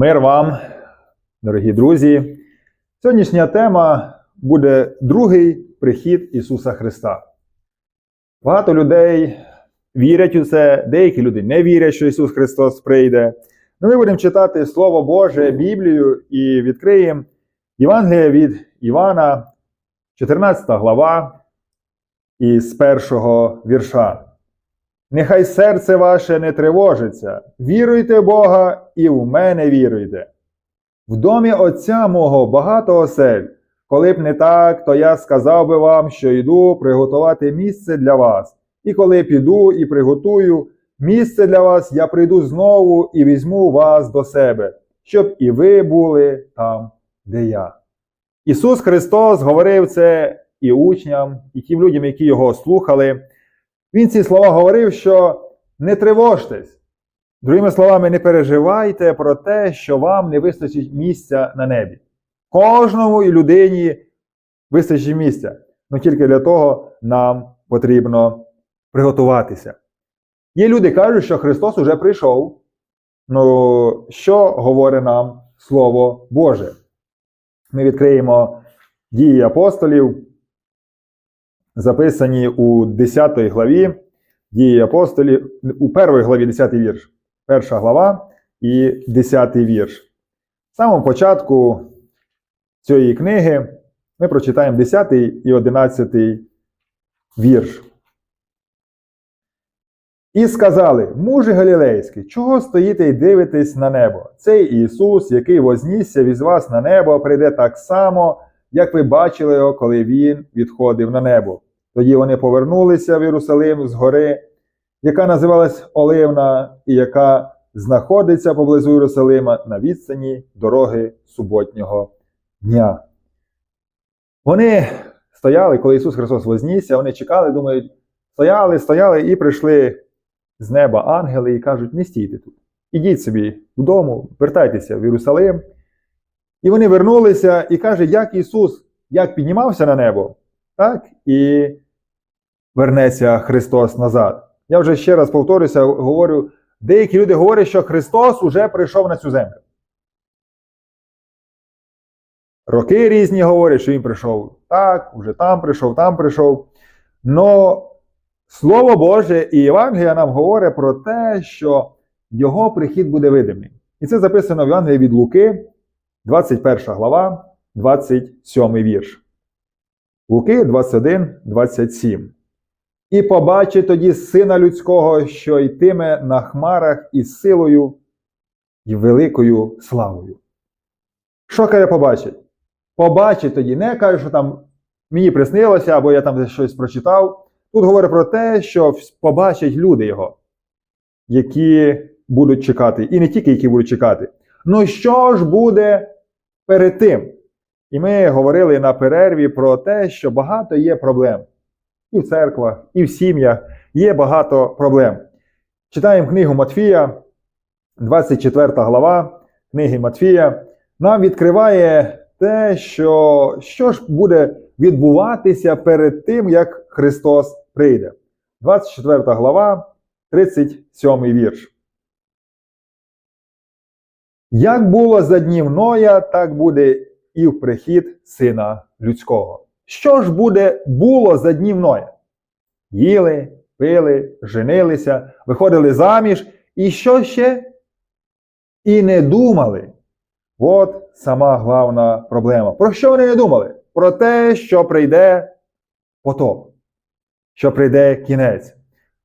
Мир вам, дорогі друзі. Сьогоднішня тема буде другий прихід Ісуса Христа. Багато людей вірять у це, деякі люди не вірять, що Ісус Христос прийде. Ну, Ми будемо читати Слово Боже, Біблію і відкриємо Євангеліє від Івана, 14 глава, із першого вірша. Нехай серце ваше не тривожиться, віруйте Бога і в мене віруйте. В домі Отця мого багато осель. Коли б не так, то я сказав би вам, що йду приготувати місце для вас. І коли піду і приготую місце для вас, я прийду знову і візьму вас до себе, щоб і ви були там, де я. Ісус Христос говорив це і учням, і тим людям, які його слухали. Він ці слова говорив, що не тривожтесь. Другими словами, не переживайте про те, що вам не вистачить місця на небі. Кожному людині вистачить місця. Ну тільки для того нам потрібно приготуватися. Є люди кажуть, що Христос уже прийшов. Ну, що говорить нам Слово Боже? Ми відкриємо дії апостолів, записані у 10 главі дії апостолів, у першій главі 10 вірш. Перша глава і 10 вірш. В самому початку цієї книги ми прочитаємо 10 і 11 вірш. І сказали: Мужі Галілейський, чого стоїте і дивитесь на небо? Цей Ісус, який вознісся від вас на небо, прийде так само, як ви бачили його, коли Він відходив на небо. Тоді вони повернулися в Єрусалим з гори, яка називалась Оливна, і яка знаходиться поблизу Єрусалима на відстані дороги суботнього дня. Вони стояли, коли Ісус Христос вознісся, вони чекали, думають, стояли, стояли і прийшли з неба ангели і кажуть: не стійте тут. Ідіть собі додому, вертайтеся в Єрусалим. І вони вернулися і каже, як Ісус як піднімався на небо, так і вернеться Христос назад. Я вже ще раз повторюся, говорю, деякі люди говорять, що Христос уже прийшов на цю землю. Роки різні говорять, що Він прийшов так, уже там прийшов, там прийшов. Но Слово Боже і Євангелія нам говорить про те, що Його прихід буде видимий. І це записано в Євангелії від Луки, 21 глава, 27 вірш. Луки 21, 27. І побачить тоді сина людського, що йтиме на хмарах із силою і великою славою. Що каже побачить? Побачить тоді, не каже, що там мені приснилося, або я там щось прочитав. Тут говорить про те, що побачать люди його, які будуть чекати, і не тільки які будуть чекати. Ну що ж буде перед тим? І ми говорили на перерві про те, що багато є проблем. І в церквах, і в сім'ях є багато проблем. Читаємо книгу Матфія, 24 глава книги Матфія, нам відкриває те, що що ж буде відбуватися перед тим, як Христос прийде. 24 глава, 37 вірш. Як було за днів Ноя, так буде і в прихід Сина Людського. Що ж буде було за днів Ноя? Їли, пили, женилися, виходили заміж, і що ще? І не думали. От сама головна проблема. Про що вони не думали? Про те, що прийде потоп, що прийде кінець.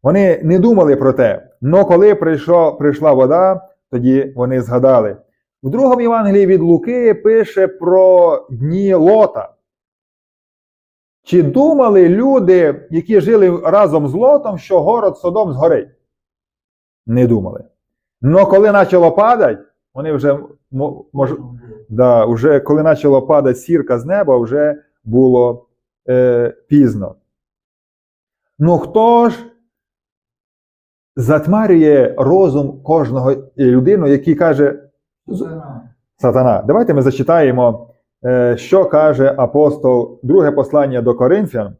Вони не думали про те. але коли прийшло, прийшла вода, тоді вони згадали. В другому Євангелії від Луки пише про дні Лота. Чи думали люди, які жили разом з Лотом, що город Содом згорить? Не думали. Но коли почало падати, вони вже мож, да, вже коли почало падати сірка з неба, вже було е, пізно. Ну хто ж затмарює розум кожного людини, який каже Сатана. Давайте ми зачитаємо, що каже апостол, друге послання до Коринфян,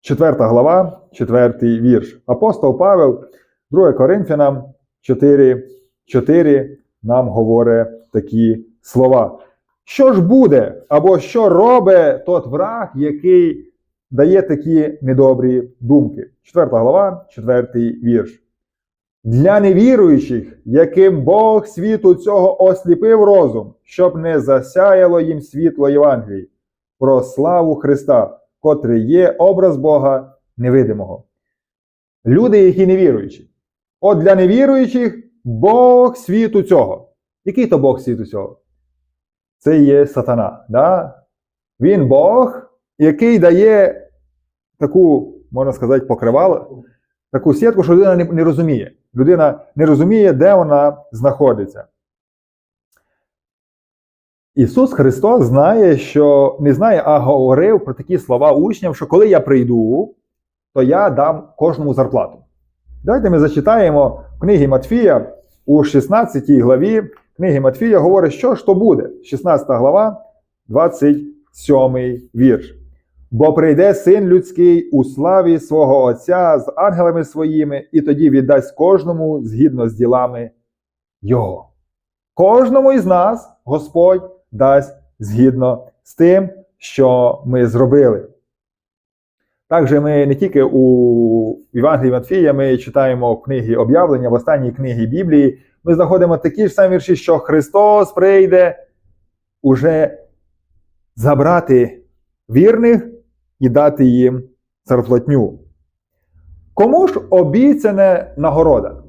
4 глава, 4 вірш. Апостол Павел, 2 Коринфянам 4, 4 нам говорить такі слова. Що ж буде, або що робить тот враг, який дає такі недобрі думки? Четверта глава, четвертий вірш. Для невіруючих, яким Бог світу цього осліпив розум, щоб не засяяло їм світло Євангелії, про славу Христа, котрий є образ Бога невидимого. Люди, які невіруючі. От для невіруючих Бог світу цього. Який то Бог світу цього? Це є сатана. Да? Він Бог, який дає таку, можна сказати, покривало, таку сітку, що людина не, розуміє. Людина не розуміє, де вона знаходиться. Ісус Христос знає, що не знає, а говорив про такі слова учням, що коли я прийду, то я дам кожному зарплату. Давайте ми зачитаємо в книгі Матфія у 16 главі книги Матфія говорить, що ж то буде. 16 глава, 27 вірш. Бо прийде син людський у славі свого Отця з ангелами своїми, і тоді віддасть кожному згідно з ділами Його. Кожному із нас Господь дасть згідно з тим, що ми зробили. Також ми не тільки у Євангелії Матфія, ми читаємо в книгі об'явлення, в останній книгі Біблії, ми знаходимо такі ж самі вірші, що Христос прийде уже забрати вірних і дати їм зарплатню. Кому ж обіцяне нагорода?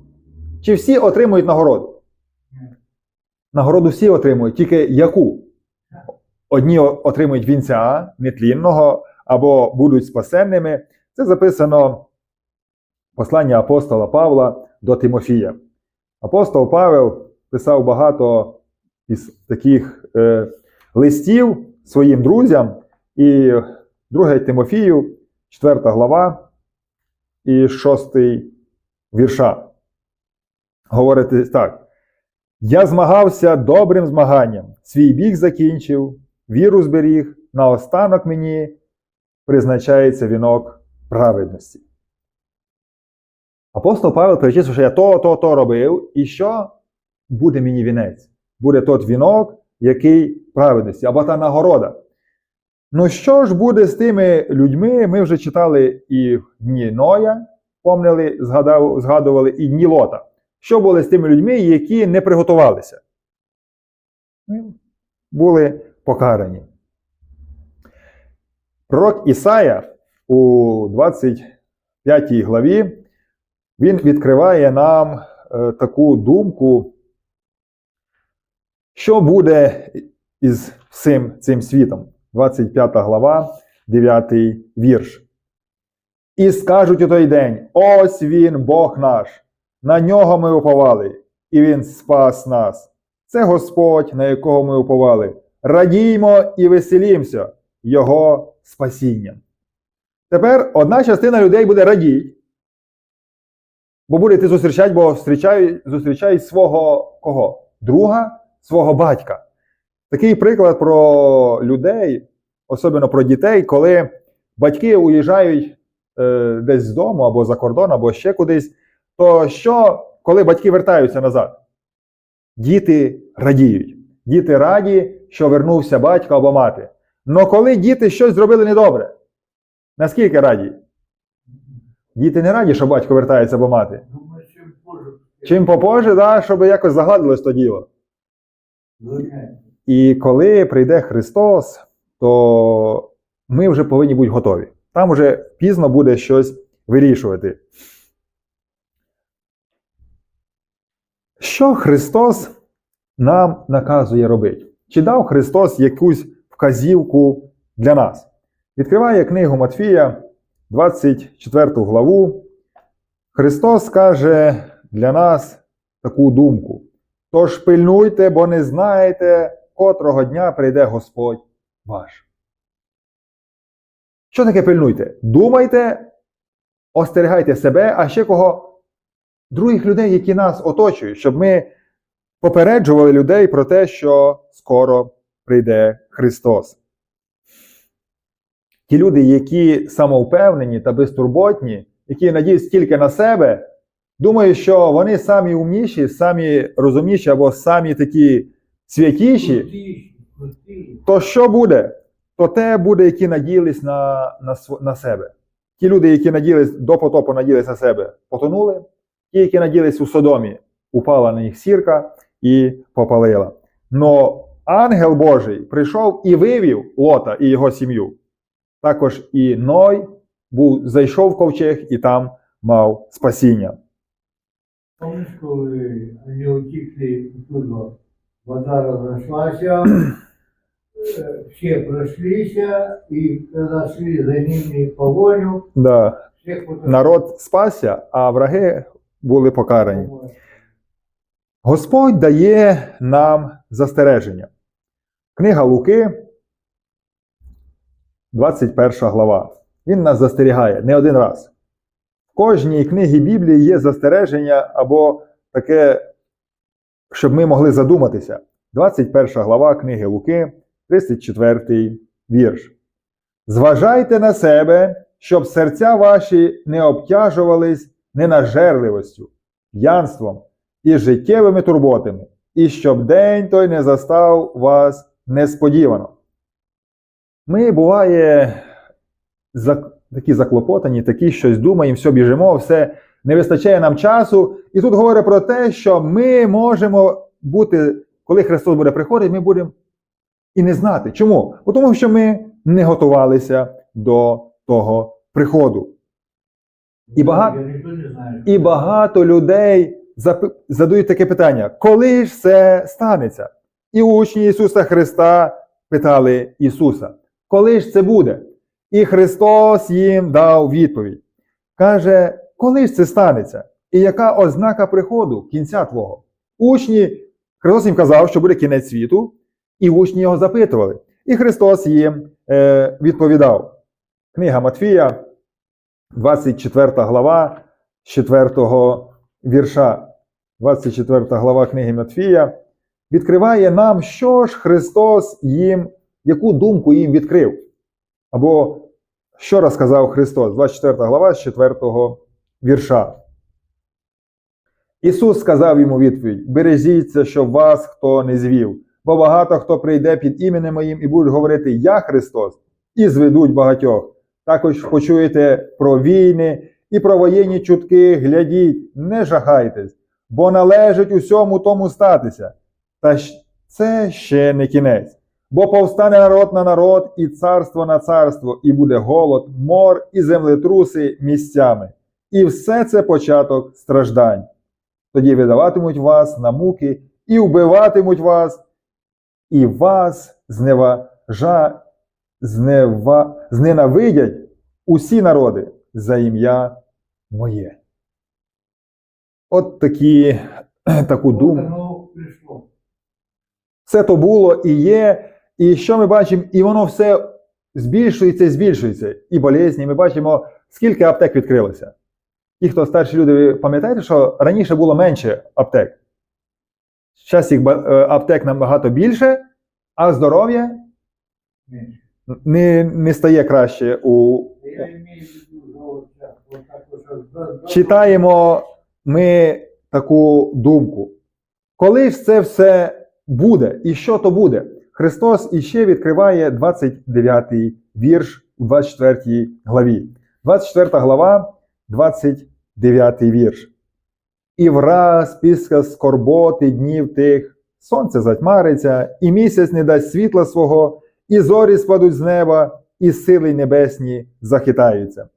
Чи всі отримують нагороду? Нагороду всі отримують, тільки яку? Одні отримують вінця нетлінного або будуть спасенними. Це записано послання апостола Павла до Тимофія. Апостол Павел писав багато із таких е, листів своїм друзям, і 2 Тимофію, 4 глава і 6 вірша. Говорить так. Я змагався добрим змаганням, свій біг закінчив, віру зберіг, наостанок мені призначається вінок праведності. Апостол Павел перечислив, що я то, то, то робив, і що буде мені вінець? Буде тот вінок, який праведності, або та нагорода. Ну, що ж буде з тими людьми? Ми вже читали і дні Ноя, помнили, згадували, і дні Лота. Що було з тими людьми, які не приготувалися? Були покарані. Пророк Ісая у 25 главі він відкриває нам е, таку думку, що буде із всім цим світом. 25 глава, 9 вірш. І скажуть у той день: ось він, Бог наш, на нього ми уповали, і Він спас нас. Це Господь, на якого ми уповали. Радіймо і веселімося Його спасінням. Тепер одна частина людей буде радіти, бо буде ти зустрічати, бо зустрічають, зустрічають свого кого? Друга, свого батька. Такий приклад про людей, особливо про дітей, коли батьки уїжджають е, десь з дому або за кордон, або ще кудись, то що, коли батьки вертаються назад? Діти радіють. Діти раді, що вернувся батько або мати. Но коли діти щось зробили недобре, наскільки раді? Діти не раді, що батько вертається або мати. Чим попозже, да, щоб якось загладилось то діло. І коли прийде Христос, то ми вже повинні бути готові. Там вже пізно буде щось вирішувати. Що Христос нам наказує робити? Чи дав Христос якусь вказівку для нас? Відкриває книгу Матфія, 24 главу. Христос каже для нас таку думку. Тож пильнуйте, бо не знаєте, котрого дня прийде Господь ваш. Що таке пильнуйте? Думайте, остерігайте себе, а ще кого других людей, які нас оточують, щоб ми попереджували людей про те, що скоро прийде Христос. Ті люди, які самовпевнені та безтурботні, які надіються тільки на себе, думають, що вони самі умніші, самі розумніші або самі такі святіші, то що буде? То те буде, які надіялись на, на, на себе. Ті люди, які надіялись до потопу, надіялись на себе, потонули. Ті, які надіялись у Содомі, упала на них сірка і попалила. Но ангел Божий прийшов і вивів Лота і його сім'ю. Також і Ной був, зайшов в ковчег і там мав спасіння. Помниш, коли вони утікли вода розійшлася, е, всі пройшлися, і коли за ними погоню, Да. Народ спасся, а враги були покарані. Господь дає нам застереження. Книга Луки, 21 глава. Він нас застерігає не один раз. В кожній книгі Біблії є застереження або таке, щоб ми могли задуматися. 21 глава книги Луки, 34 вірш. Зважайте на себе, щоб серця ваші не обтяжувались ненажерливостю, п'янством і життєвими турботами, і щоб день той не застав вас несподівано. Ми буває такі заклопотані, такі щось думаємо, все біжимо, все не вистачає нам часу. І тут говорить про те, що ми можемо бути, коли Христос буде приходити, ми будемо і не знати. Чому? Бо Тому що ми не готувалися до того приходу. І багато-. І багато людей задають таке питання: коли ж це станеться? І учні Ісуса Христа питали Ісуса, коли ж це буде? І Христос їм дав відповідь. Каже, коли ж це станеться? І яка ознака приходу кінця твого? Учні, Христос їм казав, що буде кінець світу, і учні його запитували. І Христос їм е, відповідав. Книга Матфія, 24 глава, 4 вірша, 24 глава книги Матфія, відкриває нам, що ж Христос їм, яку думку їм відкрив. Або що розказав Христос, 24 глава з 4 вірша. Ісус сказав йому відповідь: Бережіться, щоб вас хто не звів, бо багато хто прийде під іменем моїм і будуть говорити Я Христос, і зведуть багатьох. Також почуєте про війни і про воєнні чутки, глядіть, не жахайтесь, бо належить усьому тому статися. Та це ще не кінець. Бо повстане народ на народ, і царство на царство, і буде голод, мор і землетруси місцями. І все це початок страждань. Тоді видаватимуть вас на муки, і вбиватимуть вас, і вас зневажа, знева, зненавидять усі народи за ім'я моє. От такі, таку думку. Все то було і є. І що ми бачимо? І воно все збільшується і збільшується. І болезні. Ми бачимо, скільки аптек відкрилося. Ті, хто старші люди, ви пам'ятаєте, що раніше було менше аптек. Зараз їх е, аптек набагато більше, а здоров'я не, не стає краще у, читаємо ми таку думку. Коли ж це все буде, і що то буде? Христос іще відкриває 29 вірш у 24 главі. 24 глава, 29 вірш. І враз після скорботи днів тих сонце затьмариться, і місяць не дасть світла свого, і зорі спадуть з неба, і сили небесні захитаються.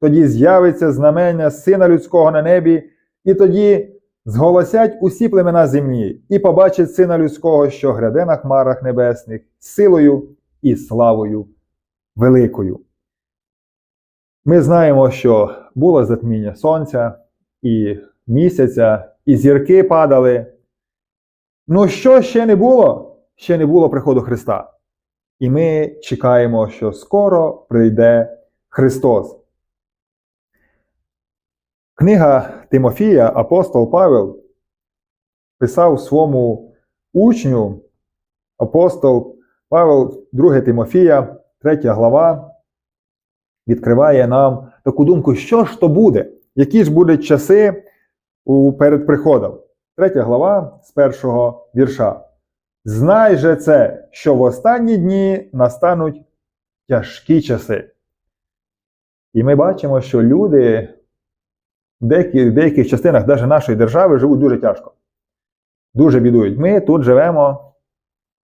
Тоді з'явиться знамення Сина Людського на небі, і тоді зголосять усі племена земні, і побачать Сина Людського, що гряде на хмарах небесних, силою і славою великою. Ми знаємо, що було затміння сонця і місяця, і зірки падали. Ну що ще не було? Ще не було приходу Христа. І ми чекаємо, що скоро прийде Христос. Книга Тимофія, апостол Павел писав своєму учню, апостол Павел, 2 Тимофія, 3 глава, відкриває нам таку думку, що ж то буде, які ж будуть часи, у перед приходом. Третя глава з першого вірша. Знай же це, що в останні дні настануть тяжкі часи. І ми бачимо, що люди в деяких, в деяких частинах навіть нашої держави живуть дуже тяжко. Дуже бідують. Ми тут живемо,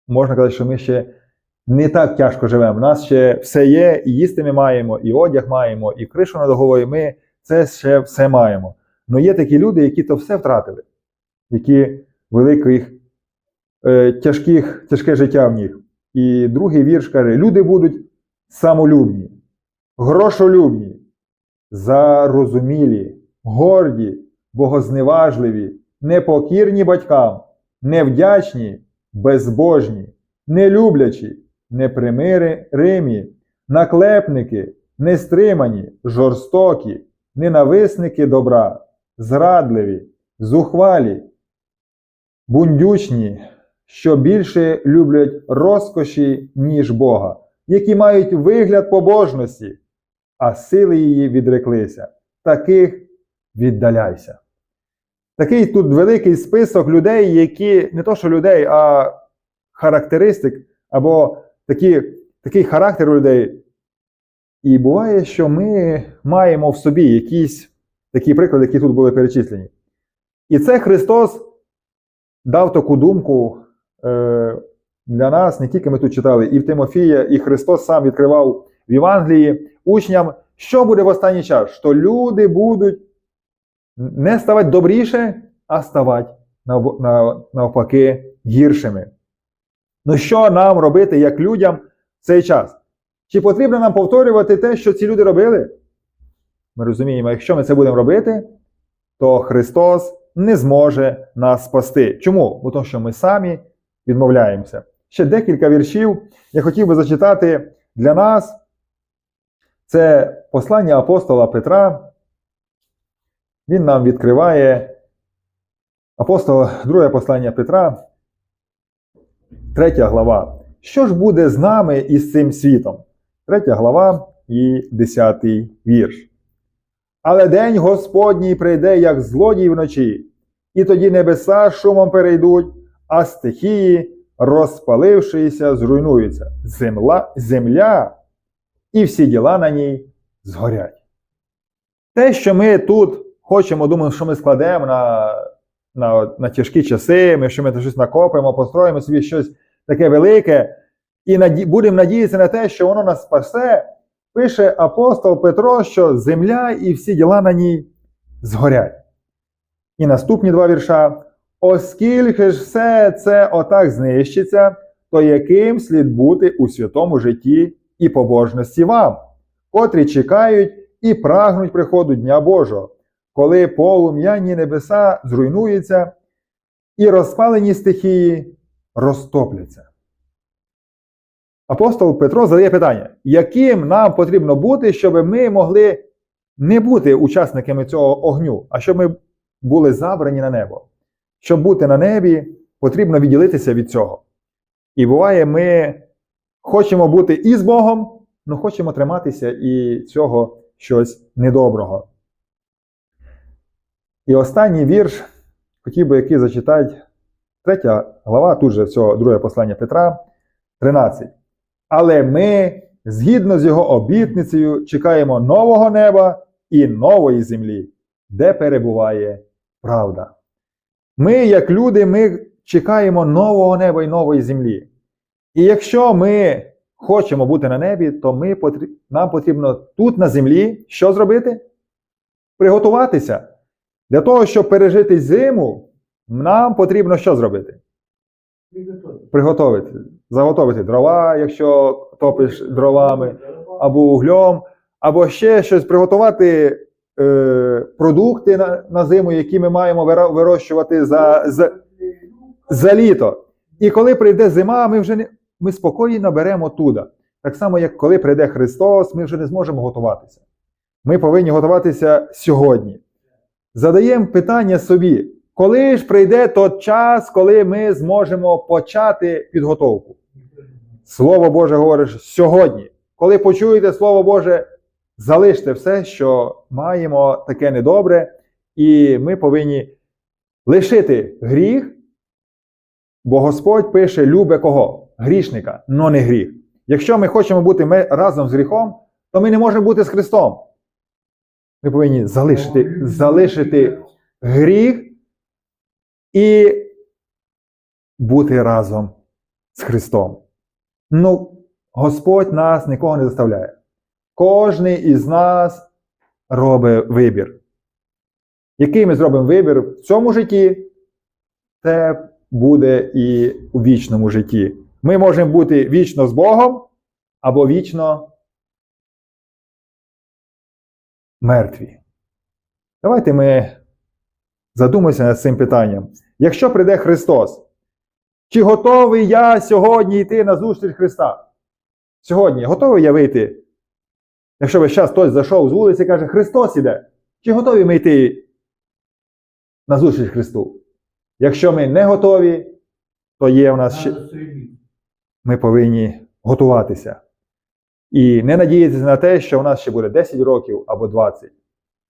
можна казати, що ми ще не так тяжко живемо. У нас ще все є, і їсти ми маємо, і одяг маємо, і кришу над головою. Ми це ще все маємо. Але є такі люди, які то все втратили, які великих, е, тяжких, тяжке життя в них. І другий вірш каже: люди будуть самолюбні, грошолюбні, зарозумілі, горді, богозневажливі, непокірні батькам, невдячні, безбожні, нелюблячі, непримиримі, наклепники, нестримані, жорстокі, ненависники добра, зрадливі, зухвалі, бундючні, що більше люблять розкоші, ніж Бога, які мають вигляд побожності, а сили її відреклися. Таких віддаляйся. Такий тут великий список людей, які не то що людей, а характеристик, або такі, такий характер у людей. І буває, що ми маємо в собі якісь такі приклади, які тут були перечислені. І це Христос дав таку думку е, для нас, не тільки ми тут читали, і в Тимофія, і Христос сам відкривав в Євангелії учням, що буде в останній час, що люди будуть не ставати добріше, а ставати нав- нав- навпаки гіршими. Ну що нам робити як людям в цей час? Чи потрібно нам повторювати те, що ці люди робили? Ми розуміємо, якщо ми це будемо робити, то Христос не зможе нас спасти. Чому? Бо тому, що ми самі відмовляємося. Ще декілька віршів я хотів би зачитати для нас. Це послання апостола Петра. Він нам відкриває апостол, друге послання Петра, третя глава. Що ж буде з нами і з цим світом? Третя глава і десятий вірш. Але день Господній прийде, як злодій вночі, і тоді небеса шумом перейдуть, а стихії, розпалившися, зруйнуються. Земля, земля і всі діла на ній згорять. Те, що ми тут хочемо, думаємо, що ми складемо на, на, на тяжкі часи, ми, що ми щось накопимо, построїмо собі щось таке велике, і наді, будемо надіятися на те, що воно нас спасе, пише апостол Петро, що земля і всі діла на ній згорять. І наступні два вірша. Оскільки ж все це отак знищиться, то яким слід бути у святому житті і побожності вам, котрі чекають і прагнуть приходу Дня Божого, коли полум'яні небеса зруйнуються і розпалені стихії розтопляться. Апостол Петро задає питання, яким нам потрібно бути, щоб ми могли не бути учасниками цього огню, а щоб ми були забрані на небо. Щоб бути на небі, потрібно відділитися від цього. І буває, ми хочемо бути і з Богом, але хочемо триматися і цього щось недоброго. І останній вірш хотів би який зачитати, третя глава, тут же цього друге послання Петра, 13. Але ми, згідно з його обітницею, чекаємо нового неба і нової землі, де перебуває правда. Ми, як люди, ми чекаємо нового неба і нової землі. І якщо ми хочемо бути на небі, то ми, нам потрібно тут на землі що зробити? Приготуватися. Для того, щоб пережити зиму, нам потрібно що зробити? Приготовити. Заготовити дрова, якщо топиш дровами, або углем, або ще щось приготувати е, продукти на, на зиму, які ми маємо вирощувати за, за, за літо. І коли прийде зима, ми вже не, ми спокійно беремо туди. Так само, як коли прийде Христос, ми вже не зможемо готуватися. Ми повинні готуватися сьогодні. Задаємо питання собі, коли ж прийде той час, коли ми зможемо почати підготовку? Слово Боже говорить сьогодні. Коли почуєте Слово Боже, залиште все, що маємо таке недобре, і ми повинні лишити гріх, бо Господь пише: любе кого? Грішника, но не гріх. Якщо ми хочемо бути разом з гріхом, то ми не можемо бути з Христом. Ми повинні залишити, залишити гріх і бути разом з Христом. Ну, Господь нас нікого не заставляє. Кожний із нас робить вибір. Який ми зробимо вибір в цьому житті, це буде і у вічному житті. Ми можемо бути вічно з Богом або вічно мертві. Давайте ми задумаємося над цим питанням. Якщо прийде Христос, чи готовий я сьогодні йти на зустріч Христа? Сьогодні готовий я вийти? Якщо весь час хтось зайшов з вулиці і каже, Христос іде, чи готові ми йти на зустріч Христу? Якщо ми не готові, то є в нас ще ми повинні готуватися. І не надіятися на те, що у нас ще буде 10 років або 20.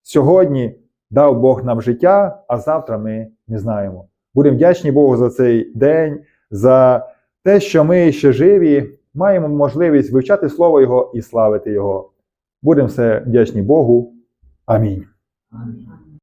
Сьогодні дав Бог нам життя, а завтра ми не знаємо. Будемо вдячні Богу за цей день, за те, що ми ще живі, маємо можливість вивчати Слово Його і славити Його. Будемо все вдячні Богу. Амінь.